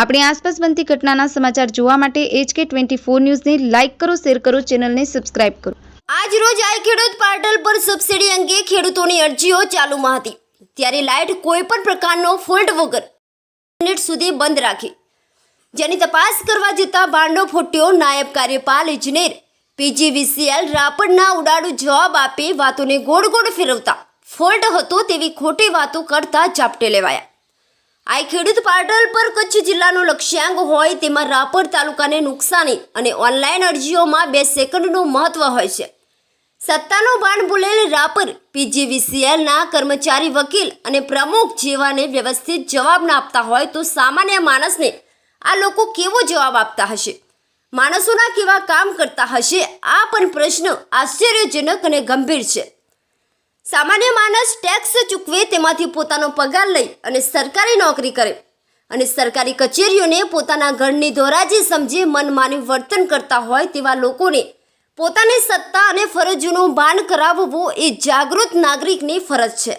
આપણી આસપાસ બનતી ઘટનાના સમાચાર જોવા માટે એચકે ટ્વેન્ટી ફોર ન્યૂઝને લાઇક કરો, શેર કરો, ચેનલને સબસ્ક્રાઇબ કરો. આજ રોજ આઈ ખેડૂત પોર્ટલ પર સબસિડી અંગે ખેડૂતોની અરજીઓ ચાલુમાં હતી. ત્યારે લાઇટ કોઈ પણ પ્રકારનો ફોલ્ટ વગર મિનિટ સુધી બંધ રાખી. જેની તપાસ કરવા જતાં ભાંડો ફૂટ્યો, નાયબ કાર્યપાલ ઇજનેર પીજીવીસીએલ રાપરના ઉડાડુ જવાબ આપી વાતોને ગોળ ગોળ ફેરવતા. ફોલ્ટ હતો તેવી ખોટી વાતો કરતા ઝાપટે લેવાયા. આ ખેડૂત પોર્ટલ પર કચ્છ જિલ્લાનો લક્ષ્યાંક હોય તેમાં રાપર તાલુકાને નુકસાની અને ઓનલાઈન અરજીઓમાં બે સેકન્ડનું મહત્વ હોય છે. સત્તાનો બાણ ભૂલેલ રાપર, પીજીવીસીએલના કર્મચારી વકીલ અને પ્રમુખ જેવાને વ્યવસ્થિત જવાબ ના આપતા હોય તો સામાન્ય માણસને આ લોકો કેવો જવાબ આપતા હશે? માણસોના કેવા કામ કરતા હશે? આ પણ પ્રશ્ન આશ્ચર્યજનક અને ગંભીર છે. સામાન્ય માણસ ટેક્સ ચૂકવે તેમાંથી પોતાનો પગાર લઈ અને સરકારી નોકરી કરે. અને સરકારી કચેરીઓને પોતાના ઘરની ધોરાજી સમજી મનમાની વર્તન કરતા હોય તેવા લોકોને પોતાની સત્તા અને ફરજોનું ભાન કરાવવું એ જાગૃત નાગરિકની ફરજ છે.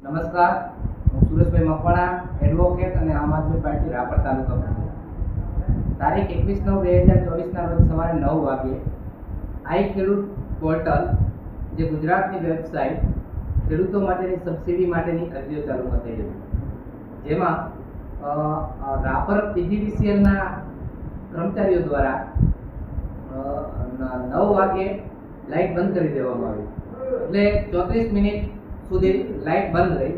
નમસ્કાર, હું સુરેશભાઈ મકવાણા એડવોકેટ અને આમ આદમી પાર્ટી રાપર તાલુકા તારીખ એકવીસ નવ બે હજાર ચોવીસના રોજ સવારે નવ વાગ્યે આઈ ખેડૂત પોર્ટલ જે ગુજરાતની વેબસાઇટ ખેડૂતો માટેની સબસિડી માટેની અરજીઓ ચાલુમાં થઈ હતી જેમાં રાપર પીજીવીસીએલના કર્મચારીઓ દ્વારા નવ વાગે લાઇટ બંધ કરી દેવામાં આવી. એટલે ચોત્રીસ મિનિટ સુધી લાઇટ બંધ રહી.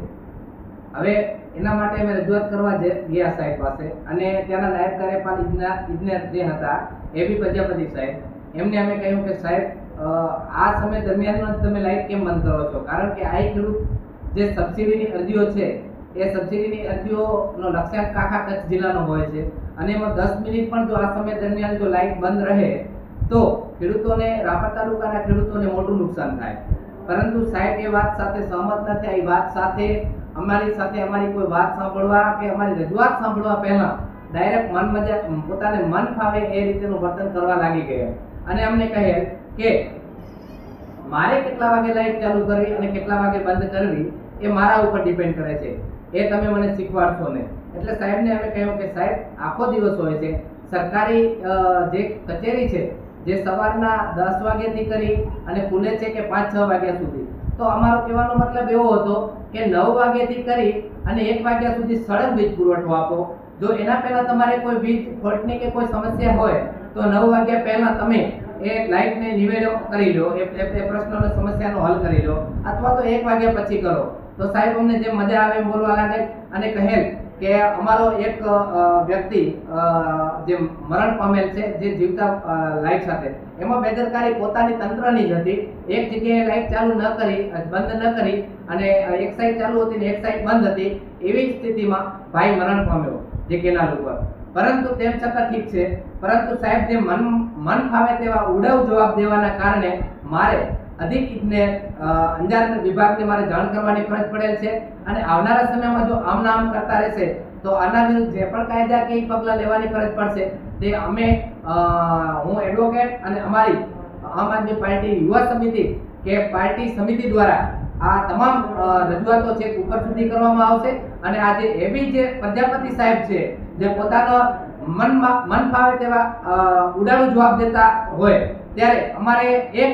હવે એના માટે અમે રજૂઆત કરવા ગયા સાહેબ પાસે. અને ત્યાંના નાયબ કાર્યપાલ ઇજનેર જે હતા, એ બી પ્રજાપતિ સાહેબ. એમને અમે કહ્યું કે સાહેબ આ સમય દરમિયાન તમે લાઈટ કેમ બંધ કરો છો? કારણ કે આ ખેડૂત જે સબસિડીની અરજીઓ છે, એ સબસિડીની અરજીઓનો લક્ષ્યાંક આખા કચ્છ જિલ્લાનો હોય છે. અને એમાં દસ મિનિટ પણ જો આ સમય દરમિયાન જો લાઈટ બંધ રહે, તો ખેડૂતોને રાપર તાલુકાના ખેડૂતોને મોટું નુકસાન થાય. પરંતુ સાહેબ, એ વાત સાથે સહમત નથી. એ વાત સાથે, અમારી સાથે અમારી કોઈ વાત સાંભળવા કે અમારી રજૂઆત સાંભળવા પહેલા ડાયરેક્ટ મન મજા પોતાને મન ફાવે એ રીતેનું વર્તન કરવા લાગી ગયા. અને અમને કહે કે મારે કેટલા વાગે લાઈટ ચાલુ કરવી અને કેટલા વાગે બંધ કરવી એ મારા ઉપર ડિપેન્ડ કરે છે. એ તમે મને શીખવાડશો ને. એટલે સાહેબને અમે કહ્યું કે સાહેબ, આખો દિવસ હોય છે. સરકારી જે કચેરી છે, જે સવારના દસ વાગ્યાથી કરી અને ખુલે છે કે પાંચ, છ વાગ્યા સુધી. તો અમારો કહેવાનો મતલબ એવો હતો કે નવ વાગ્યાથી કરી અને એક વાગ્યા સુધી સળંગ વીજ પુરવઠો આપો. જો એના પહેલાં તમારે કોઈ વીજ ફોલ્ટની કે કોઈ સમસ્યા હોય, તો નવ વાગ્યા પહેલાં તમે એ લાઇટને નિવેડો કરી લો, એ એ સમસ્યાનો હલ કરી લો, અથવા તો એક વાગ્યા પછી કરો. તો સાહેબ, અમને જે મજા આવે એમ બોલવા લાગે અને કહેલ કે અમારો એક વ્યક્તિ જે મરણ પામેલ છે, જે જીવતા લાઇટ સાથે, એમાં બેદરકારી પોતાની તંત્રની જ હતી. એક જગ્યાએ લાઇટ ચાલુ ન કરી બંધ ન કરી અને એક સાઈડ ચાલુ હતી ને એક સાઈડ બંધ હતી. એવી સ્થિતિમાં ભાઈ મરણ પામ્યો, જે કેનાલ ઉપર. પરંતુ તેમ છતાં ઠીક છે. પરંતુ સાહેબ, જે મન મન ફાવે તેવા ઉડવ જવાબ દેવાના કારણે મારે અધિક ઇજને અંજાર વિભાગને મારે જાણ કરવાની ફરજ પડેલ છે અને આવનારા સમયમાં જો આમ નામ કરતા રહેશે, તો આના વિરુદ્ધ જે પણ કાયદાકીય પગલાં લેવાની ફરજ પડશે, તે અમે હું એડવોકેટ અને અમારી આમ આદમી પાર્ટી યુવા સમિતિ કે પાર્ટી સમિતિ દ્વારા આ તમામ રજૂઆતો છે ઉપર સુધી કરવામાં આવશે. અને આજે એવી જે પ્રજાપતિ સાહેબ છે જે પોતાનો મનમાં મન ફાવે તેવા અ, જવાબ દેતા હોય ત્યારે અમારે એક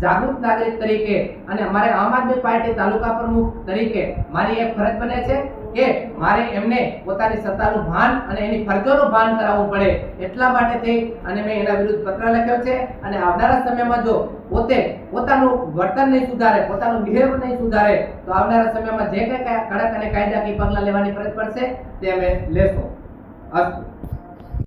જાગૃત નાગરિક તરીકે અને અમારે આમ આદમી પાર્ટી તાલુકા પ્રમુખ તરીકે મારી એક ફરજ બને છે. કે મારે એમને પોતાની સત્તાનું ભાન અને એની ફરજોનું ભાન કરાવવું પડે એટલા માટે થઈ અને મેં એના વિરુદ્ધ પત્ર લખ્યો છે. અને આવનારા સમયમાં જો પોતે પોતાનું વર્તન નહીં સુધારે, પોતાનું બિહેવ નહીં સુધારે, તો આવનારા સમયમાં જે કંઈ કડક અને કાયદાકીય પગલાં લેવાની ફરજ પડશે તે અમે લેશું. અસ્તુ.